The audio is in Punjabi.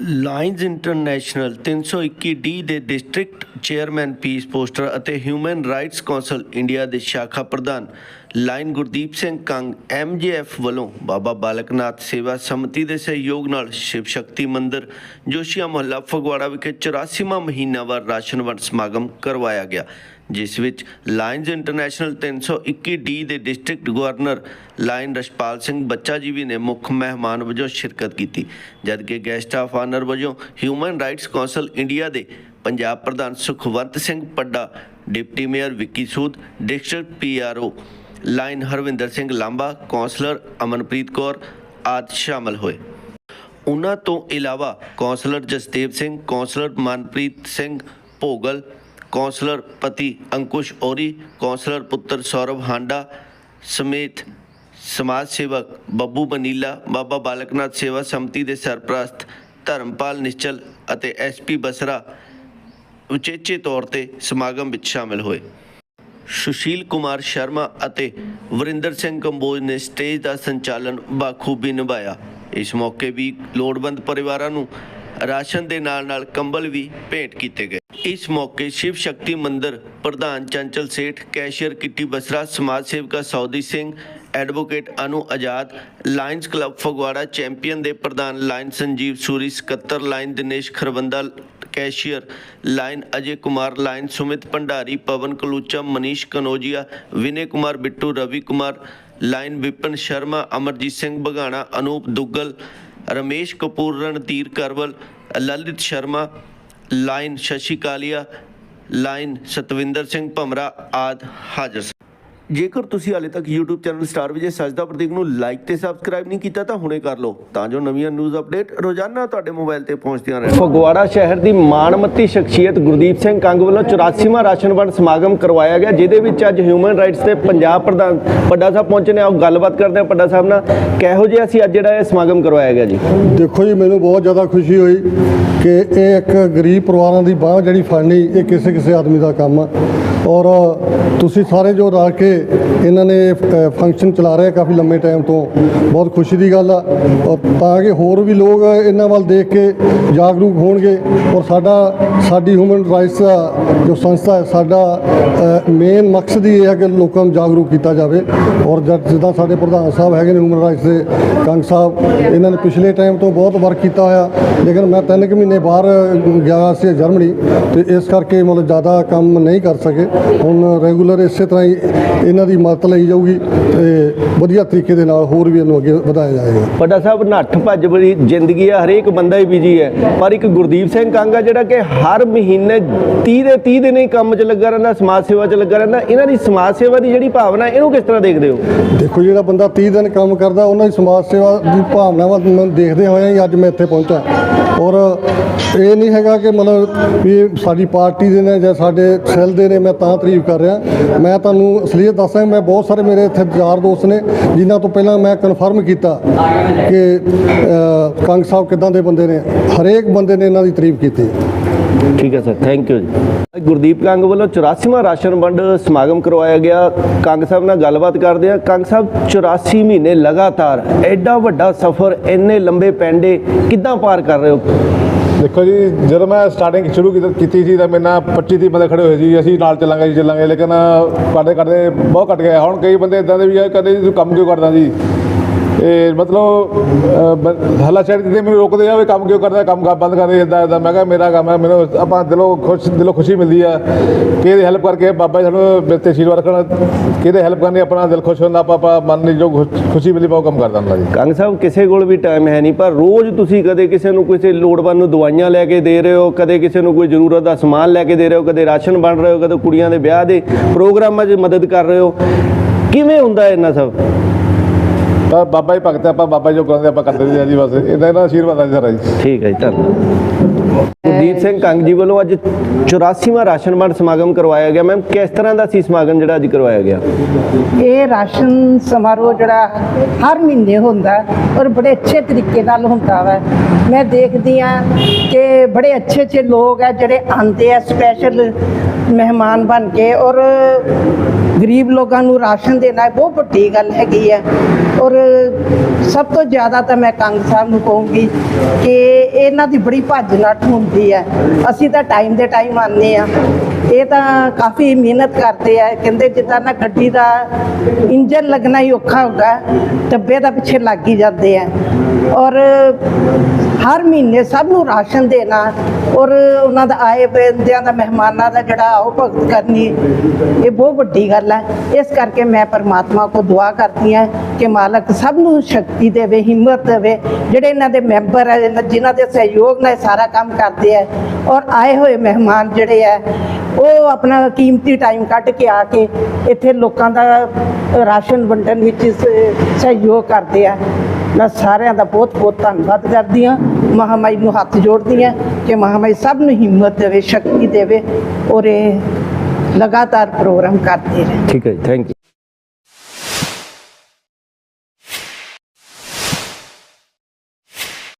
ਲਾਇਨਜ਼ ਇੰਟਰਨੈਸ਼ਨਲ 321 ਡੀ ਦੇ ਡਿਸਟ੍ਰਿਕਟ ਚੇਅਰਮੈਨ ਪੀਸ ਪੋਸਟਰ ਅਤੇ ਹਿਊਮਨ ਰਾਈਟਸ ਕਾਉਂਸਲ ਇੰਡੀਆ ਦੇ ਸ਼ਾਖਾ ਪ੍ਰਧਾਨ ਲਾਇਨ ਗੁਰਦੀਪ ਸਿੰਘ ਕੰਗ ਐਮਜੀਐਫ ਵੱਲੋਂ ਬਾਬਾ ਬਾਲਕਨਾਥ ਸੇਵਾ ਸਮਿਤੀ ਦੇ ਸਹਿਯੋਗ ਨਾਲ ਸ਼ਿਵ ਸ਼ਕਤੀ ਮੰਦਿਰ, ਜੋਸ਼ੀਆ ਮੁਹੱਲਾ ਫਗਵਾੜਾ ਵਿਖੇ 84ਵਾਂ ਮਹੀਨਾਵਾਰ ਰਾਸ਼ਨ ਵੰਡ ਸਮਾਗਮ ਕਰਵਾਇਆ ਗਿਆ, ਜਿਸ ਵਿੱਚ ਲਾਇਨਜ਼ ਇੰਟਰਨੈਸ਼ਨਲ 321 ਡੀ ਦੇ district governor lion Rashpal Singh Bachcha ji ਵੀ ਨੇ ਮੁੱਖ ਮਹਿਮਾਨ ਵਜੋਂ ਸ਼ਿਰਕਤ ਕੀਤੀ, ਜਦਕਿ ਗੈਸਟ ਆਫ ਆਨਰ ਵਜੋਂ ਹਿਊਮਨ ਰਾਈਟਸ ਕੌਂਸਲ ਇੰਡੀਆ ਦੇ ਪੰਜਾਬ ਪ੍ਰਧਾਨ Sukhwant Singh Padda, deputy mayor Vicky Sood, district PRO lion Harvinder Singh Lamba, councillor Amanpreet Kaur ਆਦਿ ਸ਼ਾਮਲ ਹੋਏ। ਉਹਨਾਂ ਤੋਂ ਇਲਾਵਾ councillor Jasdev Singh, councillor Manpreet Singh Bhogal, councillor ਪਤੀ ਅੰਕੁਸ਼ ਔਰੀ, ਕੌਂਸਲਰ ਪੁੱਤਰ ਸੌਰਵ ਹਾਂਡਾ ਸਮੇਤ ਸਮਾਜ ਸੇਵਕ ਬੱਬੂ ਬਨੀਲਾ, ਬਾਬਾ ਬਾਲਕਨਾਥ ਸੇਵਾ ਸਮਤੀ ਦੇ ਸਰਪ੍ਰਸਤ ਧਰਮਪਾਲ ਨਿਸ਼ਚਲ ਅਤੇ ਐਸਪੀ ਬਸਰਾ ਉਚੇਚੇ ਤੌਰ ਤੇ ਸਮਾਗਮ ਵਿੱਚ ਸ਼ਾਮਿਲ ਹੋਏ। ਸੁਸ਼ੀਲ ਕੁਮਾਰ ਸ਼ਰਮਾ ਅਤੇ ਵਰਿੰਦਰ ਸਿੰਘ ਕੰਬੋਜ ਨੇ ਸਟੇਜ ਦਾ ਸੰਚਾਲਨ ਬਾਖੂਬੀ ਨਿਭਾਇਆ। ਇਸ ਮੌਕੇ ਵੀ ਲੋੜਵੰਦ ਪਰਿਵਾਰਾਂ ਨੂੰ ਰਾਸ਼ਨ ਦੇ ਨਾਲ-ਨਾਲ ਕੰਬਲ ਵੀ ਭੇਂਟ ਕੀਤੇ ਗਏ। ਇਸ ਮੌਕੇ ਸ਼ਿਵ ਸ਼ਕਤੀ ਮੰਦਿਰ ਪ੍ਰਧਾਨ ਚੰਚਲ ਸੇਠ, ਕੈਸ਼ੀਅਰ ਕਿੱਟੀ ਬਸਰਾ, ਸਮਾਜ ਸੇਵਕਾ Sodhi Singh, advocate Anu Azad lions club Phagwara champion ਦੇ ਪ੍ਰਧਾਨ ਲਾਇਨ ਸੰਜੀਵ ਸੂਰੀ, ਸਕੱਤਰ lion Dinesh Kharbanda cashier lion Ajay Kumar lion Sumit Bhandari, Pawan Kalucha, Manish Kanojia, Vinay Kumar Bittu, Ravi Kumar lion, Vipan Sharma, Amarjeet Singh Bagana Anoop Duggal, Ramesh Kapoor, Randhir Karwal, Lalit Sharma lion Shashi Kalia lion, Satvinder Singh Bhamra ਆਦ ਹਾਜ਼ਰ ਸਨ। ਜੇਕਰ ਤੁਸੀਂ ਹਾਲੇ ਤੱਕ YouTube channel star Vijay Sajda Prateek ਨੂੰ ਲਾਈਕ ਤੇ ਸਬਸਕ੍ਰਾਈਬ ਨਹੀਂ ਕੀਤਾ ਤਾਂ ਹੁਣੇ ਕਰ ਲਓ ਤਾਂ ਜੋ ਨਵੀਆਂ ਨਿਊਜ਼ ਅਪਡੇਟ ਰੋਜ਼ਾਨਾ ਤੁਹਾਡੇ ਮੋਬਾਈਲ ਤੇ ਪਹੁੰਚਦੀਆਂ ਰਹਿਣ। ਫਗਵਾੜਾ ਸ਼ਹਿਰ ਦੀ ਮਾਣਮੱਤੀ ਸ਼ਖਸੀਅਤ ਗੁਰਦੀਪ ਸਿੰਘ ਕੰਗ ਵੱਲੋਂ 84ਵਾਂ ਰਾਸ਼ਨ ਵੰਡ ਸਮਾਗਮ ਕਰਵਾਇਆ ਗਿਆ ਜਿਹਦੇ ਵਿੱਚ ਅੱਜ ਹਿਊਮਨ ਰਾਈਟਸ ਦੇ ਪੰਜਾਬ ਪ੍ਰਧਾਨ ਪੱਡਾ ਸਾਹਿਬ ਪਹੁੰਚੇ ਨੇ। ਆਓ ਗੱਲਬਾਤ ਕਰਦੇ ਹਾਂ ਪੱਡਾ ਸਾਹਿਬ ਨਾਲ। ਕਿਹੋ ਜਿਹਾ ਸੀ ਅੱਜ ਜਿਹੜਾ ਇਹ ਸਮਾਗਮ ਕਰਵਾਇਆ ਗਿਆ ਜੀ? ਦੇਖੋ ਜੀ ਮੈਨੂੰ ਬਹੁਤ ਜ਼ਿਆਦਾ ਖੁਸ਼ੀ ਹੋਈ ਕਿ ਇਹ ਇੱਕ ਗਰੀਬ ਪਰਿਵਾਰਾਂ ਦੀ ਬਾਹ ਜਿਹੜੀ ਫੜਨੀ ਇਹ ਕਿਸੇ ਕਿਸੇ ਆਦਮੀ ਦਾ ਕੰਮ ਆ। ਔਰ ਤੁਸੀਂ ਸਾਰੇ ਜੋ ਰਲ ਕੇ ਇਹਨਾਂ ਨੇ ਫੰਕਸ਼ਨ ਚਲਾ ਰਹੇ ਕਾਫੀ ਲੰਮੇ ਟਾਈਮ ਤੋਂ, ਬਹੁਤ ਖੁਸ਼ੀ ਦੀ ਗੱਲ ਆ। ਔਰ ਤਾਂ ਕਿ ਹੋਰ ਵੀ ਲੋਕ ਇਹਨਾਂ ਵੱਲ ਦੇਖ ਕੇ ਜਾਗਰੂਕ ਹੋਣਗੇ। ਔਰ ਸਾਡਾ, ਸਾਡੀ ਹਿਊਮਨ ਰਾਈਟਸ ਜੋ ਸੰਸਥਾ ਹੈ, ਸਾਡਾ ਮੇਨ ਮਕਸਦ ਹੀ ਇਹ ਹੈ ਕਿ ਲੋਕਾਂ ਨੂੰ ਜਾਗਰੂਕ ਕੀਤਾ ਜਾਵੇ। ਔਰ ਜਿੱਦਾਂ ਸਾਡੇ ਪ੍ਰਧਾਨ ਸਾਹਿਬ ਹੈਗੇ ਨੇ ਹਿਊਮਨ ਰਾਈਟਸ ਦੇ, ਕੰਗ ਸਾਹਿਬ, ਇਹਨਾਂ ਨੇ ਪਿਛਲੇ ਟਾਈਮ ਤੋਂ ਬਹੁਤ ਵਰਕ ਕੀਤਾ ਹੋਇਆ। ਲੇਕਿਨ ਮੈਂ ਤਿੰਨ ਕੁ ਮਹੀਨੇ ਬਾਹਰ ਗਿਆ ਸੀ ਜਰਮਨੀ, ਤੇ ਇਸ ਕਰਕੇ ਮਤਲਬ ਜ਼ਿਆਦਾ ਕੰਮ ਨਹੀਂ ਕਰ ਸਕੇ। ਹੁਣ ਰੈਗੂਲਰ ਇਸੇ ਤਰ੍ਹਾਂ ਹੀ ਇਹਨਾਂ ਦੀ ਮਦਦ ਲਈ ਜਾਊਗੀ ਤੇ ਵਧੀਆ ਤਰੀਕੇ ਦੇ ਨਾਲ ਹੋਰ ਵੀ ਇਹਨੂੰ ਅੱਗੇ ਵਧਾਇਆ ਜਾਏਗਾ। ਪੱਡਾ ਸਾਹਿਬ ਨੱਠ ਭੱਜ ਬੜੀ ਜ਼ਿੰਦਗੀ ਹੈ ਹਰੇਕ ਬੰਦਾ ਹੀ ਬਿਜ਼ੀ ਹੈ। ਪਰ ਇੱਕ ਗੁਰਦੀਪ ਸਿੰਘ ਕੰਗ ਆ ਜਿਹੜਾ ਕਿ ਹਰ ਮਹੀਨੇ 30 ਦੇ 30 ਦਿਨ ਹੀ ਕੰਮ 'ਚ ਲੱਗਾ ਰਹਿੰਦਾ ਸਮਾਜ ਸੇਵਾ 'ਚ ਲੱਗਾ ਰਹਿੰਦਾ। ਇਹਨਾਂ ਦੀ ਸਮਾਜ ਸੇਵਾ ਦੀ ਜਿਹੜੀ ਭਾਵਨਾ ਇਹਨੂੰ ਕਿਸ ਤਰ੍ਹਾਂ ਦੇਖਦੇ ਹੋ? ਦੇਖੋ ਜਿਹੜਾ ਬੰਦਾ 30 ਦਿਨ ਕੰਮ ਕਰਦਾ ਉਹਨਾਂ ਦੀ ਸਮਾਜ ਸੇਵਾ ਦੀ ਭਾਵਨਾ ਵੱਲ ਨੂੰ ਦੇਖਦੇ ਹੋਏ ਹੀ ਅੱਜ ਮੈਂ ਇੱਥੇ ਪਹੁੰਚਾ। ਔਰ ਇਹ ਨਹੀਂ ਹੈਗਾ ਕਿ ਮਤਲਬ ਵੀ ਸਾਡੀ ਪਾਰਟੀ ਦੇ ਨੇ ਜਾਂ ਸਾਡੇ ਸੈੱਲ ਦੇ ਨੇ, ਮੈਂ ਤਾਂ ਤਾਰੀਫ ਕਰ ਰਿਹਾ। ਮੈਂ ਤੁਹਾਨੂੰ ਅਸਲੀਅਤ ਦੱਸਾਂ, ਮੈਂ ਬਹੁਤ ਸਾਰੇ ਮੇਰੇ ਇੱਥੇ ਯਾਰ ਦੋਸਤ ਨੇ, ਜਿਨ੍ਹਾਂ ਤੋਂ ਪਹਿਲਾਂ ਮੈਂ ਕਨਫਰਮ ਕੀਤਾ ਕਿ ਕੰਗ ਸਾਹਿਬ ਕਿਦਾਂ ਦੇ ਬੰਦੇ ਨੇ, ਹਰੇਕ ਬੰਦੇ ਨੇ ਇਹਨਾਂ ਦੀ ਤਾਰੀਫ ਕੀਤੀ। ਠੀਕ ਹੈ ਸਰ ਥੈਂਕ ਯੂ ਜੀ। ਗੁਰਦੀਪ ਕੰਗ ਵੱਲੋਂ 84ਵਾਂ ਰਾਸ਼ਨ ਵੰਡ ਸਮਾਗਮ ਕਰਵਾਇਆ ਗਿਆ। ਕੰਗ ਸਾਹਿਬ ਨਾਲ ਗੱਲਬਾਤ ਕਰਦੇ ਆ ਕੰਗ ਸਾਹਿਬ 84 ਮਹੀਨੇ ਲਗਾਤਾਰ ਐਡਾ ਵੱਡਾ ਸਫ਼ਰ, ਇੰਨੇ ਲੰਬੇ ਪੈਂਡੇ ਕਿੱਦਾਂ ਪਾਰ ਕਰ ਰਹੇ ਹੋ? ਦੇਖੋ ਜੀ, ਜਦੋਂ ਮੈਂ ਸਟਾਰਟਿੰਗ ਸ਼ੁਰੂ ਕੀਤੀ- ਸੀ ਤਾਂ ਮੇਰੇ ਨਾਲ 25 30 ਬੰਦੇ ਖੜੇ ਹੋਏ ਸੀ। ਅਸੀਂ ਨਾਲ ਚੱਲਾਂਗੇ ਜੀ ਚੱਲਾਂਗੇ, ਲੇਕਿਨ ਕਰਦੇ ਕਰਦੇ ਬਹੁਤ ਘਟ ਗਏ। ਹੁਣ ਕਈ ਬੰਦੇ ਇਦਾਂ ਦੇ ਵੀ ਆ ਕਦੇ ਤੂੰ ਕੰਮ ਕਿਉਂ ਕਰਦਾ ਜੀ ਇਹ ਮਤਲਬ ਹੱਲਾ ਸ਼ਹਿਰ ਦੇ ਮੈਨੂੰ ਰੋਕਦੇ ਆ ਵੀ ਕੰਮ ਕਿਉਂ ਕਰਦਾ, ਕੰਮ ਬੰਦ ਕਰ ਦੇ ਇਦਾਂ ਇਦਾਂ ਮੈਂ ਕਿਹਾ, ਮੇਰਾ ਕੰਮ ਹੈ, ਮੈਨੂੰ ਆਪਾਂ ਦਿਲੋਂ ਖੁਸ਼, ਦਿਲੋਂ ਖੁਸ਼ੀ ਮਿਲਦੀ ਆ। ਕਿ ਇਹਦੀ ਹੈਲਪ ਕਰਕੇ ਬਾਬਾ ਜੀ ਸਾਨੂੰ ਮੇਰੇ ਆਸ਼ੀਰਵਾਦ ਕਰਨ ਕਿਹਦੇ ਹੈਲਪ ਕਰਨੀ ਆਪਣਾ ਦਿਲ ਖੁਸ਼ ਹੁੰਦਾ, ਆਪਾਂ ਆਪਾਂ ਮਨ ਦੀ ਜੋ ਖੁਸ਼ੀ ਮਿਲੀ ਪਾਉ ਕੰਮ ਕਰਦਾ ਹੁੰਦਾ ਜੀ। ਕੰਗ ਸਾਹਿਬ, ਕਿਸੇ ਕੋਲ ਵੀ ਟਾਈਮ ਹੈ ਨਹੀਂ, ਪਰ ਰੋਜ਼ ਤੁਸੀਂ ਕਦੇ ਕਿਸੇ ਨੂੰ ਕਿਸੇ ਲੋੜਵੰਦ ਨੂੰ ਦਵਾਈਆਂ ਲੈ ਕੇ ਦੇ ਰਹੇ ਹੋ, ਕਦੇ ਕਿਸੇ ਨੂੰ ਕੋਈ ਜ਼ਰੂਰਤ ਦਾ ਸਮਾਨ ਲੈ ਕੇ ਦੇ ਰਹੇ ਹੋ, ਕਦੇ ਰਾਸ਼ਨ ਬਣ ਰਹੇ ਹੋ, ਕਦੇ ਕੁੜੀਆਂ ਦੇ ਵਿਆਹ ਦੇ ਪ੍ਰੋਗਰਾਮਾਂ 'ਚ ਮਦਦ ਕਰ ਰਹੇ ਹੋ। ਕਿਵੇਂ ਹੁੰਦਾ ਹੈ ਇਹਨਾਂ ਸਭ? ਪਰ ਬਾਬਾ ਜੀ ਭਗਤ ਆ, ਆਪਾਂ ਬਾਬਾ ਜੀ ਕਰਦੇ ਆਪਾਂ ਕਰਦੇ ਜੀ ਬਸ। ਇਹਦਾ ਇਹਨਾਂ ਦਾ ਆਸ਼ੀਰਵਾਦ ਆ ਜੀ ਸਾਰਾ ਜੀ। ਠੀਕ ਹੈ ਜੀ ਧੰਨਵਾਦ। ਗੁਰਦੀਪ ਸਿੰਘ ਕੰਗ ਜੀ ਵੱਲੋਂ ਅੱਜ 84ਵਾਂ ਰਾਸ਼ਨ ਵੰਡ ਸਮਾਗਮ ਕਰਵਾਇਆ ਗਿਆ। ਮੈਮ ਕਿਸ ਤਰ੍ਹਾਂ ਦਾ ਸੀ ਸਮਾਗਮ ਜਿਹੜਾ ਅੱਜ ਕਰਵਾਇਆ ਗਿਆ? ਇਹ ਰਾਸ਼ਨ ਸਮਾਰੋਹ ਜਿਹੜਾ ਹਰ ਮਹੀਨੇ ਹੁੰਦਾ ਔਰ ਬੜੇ ਅੱਛੇ ਤਰੀਕੇ ਨਾਲ ਹੁੰਦਾ ਵਾ। ਮੈਂ ਦੇਖਦੀ ਆ ਕਿ ਬੜੇ ਅੱਛੇ ਅੱਛੇ ਲੋਕ ਆ ਜਿਹੜੇ ਆਉਂਦੇ ਆ ਸਪੈਸ਼ਲ ਮਹਿਮਾਨ ਬਣ ਕੇ ਔਰ ਗਰੀਬ ਲੋਕਾਂ ਨੂੰ ਰਾਸ਼ਨ ਦੇਣਾ ਬਹੁਤ ਵੱਡੀ ਗੱਲ ਹੈਗੀ ਹੈ ਔਰ ਸਭ ਤੋਂ ਜ਼ਿਆਦਾ ਤਾਂ ਮੈਂ ਕੰਗ ਸਾਹਿਬ ਨੂੰ ਕਹੂੰਗੀ ਕਿ ਇਹਨਾਂ ਦੀ ਬੜੀ ਭੱਜ ਨੱਠ ਹੁੰਦੀ ਹੈ। ਅਸੀਂ ਤਾਂ ਟਾਈਮ ਦੇ ਟਾਈਮ ਆਉਂਦੇ ਆ ਇਹ ਤਾਂ ਕਾਫੀ ਮਿਹਨਤ ਕਰਦੇ ਆ। ਕਹਿੰਦੇ ਜਿੱਦਾਂ ਨਾ ਗੱਡੀ ਦਾ ਇੰਜਨ ਲੱਗਣਾ ਹੀ ਔਖਾ ਹੁੰਦਾ, ਡੱਬੇ ਦਾ ਪਿੱਛੇ ਲੱਗ ਹੀ ਜਾਂਦੇ ਆ। ਔਰ ਹਰ ਮਹੀਨੇ ਸਭ ਨੂੰ ਰਾਸ਼ਨ ਦੇਣਾ ਔਰ ਉਹਨਾਂ ਦਾ ਆਏ ਬੰਦਿਆਂ ਦਾ ਮਹਿਮਾਨਾਂ ਦਾ ਜਿਹੜਾ ਆਓ ਭਗਤ ਕਰਨੀ, ਇਹ ਬਹੁਤ ਵੱਡੀ ਗੱਲ ਹੈ। ਇਸ ਕਰਕੇ ਮੈਂ ਪਰਮਾਤਮਾ ਕੋ ਦੁਆ ਕਰਦੀ ਹਾਂ ਕਿ ਮਾਲਕ ਸਭ ਨੂੰ ਸ਼ਕਤੀ ਦੇਵੇ, ਹਿੰਮਤ ਦੇਵੇ। ਜਿਹੜੇ ਇਹਨਾਂ ਦੇ ਮੈਂਬਰ ਹੈ ਜਿਨ੍ਹਾਂ ਦੇ ਸਹਿਯੋਗ ਨਾਲ ਇਹ ਸਾਰਾ ਕੰਮ ਕਰਦੇ ਹੈ ਔਰ ਆਏ ਹੋਏ ਮਹਿਮਾਨ ਜਿਹੜੇ ਹੈ, ਉਹ ਆਪਣਾ ਕੀਮਤੀ ਟਾਈਮ ਕੱਢ ਕੇ ਆ ਕੇ ਇੱਥੇ ਲੋਕਾਂ ਦਾ ਰਾਸ਼ਨ ਵੰਡਣ ਵਿੱਚ ਸ- ਸਹਿਯੋਗ ਕਰਦੇ ਆ ਮੈਂ ਸਾਰਿਆਂ ਦਾ ਬਹੁਤ ਬਹੁਤ ਧੰਨਵਾਦ ਕਰਦੀ ਹਾਂ। ਮਹਾਮਾਈ ਨੂੰ ਹੱਥ ਜੋੜਦੀ ਹਾਂ ਕਿ ਮਹਾਮਾਈ ਸਭ ਨੂੰ ਹਿੰਮਤ ਦੇਵੇ, ਸ਼ਕਤੀ ਦੇਵੇ ਔਰ ਇਹ ਲਗਾਤਾਰ ਪ੍ਰੋਗਰਾਮ ਕਰਦੇ ਰਹੇ। ਠੀਕ ਹੈ ਜੀ ਥੈਂਕ ਯੂ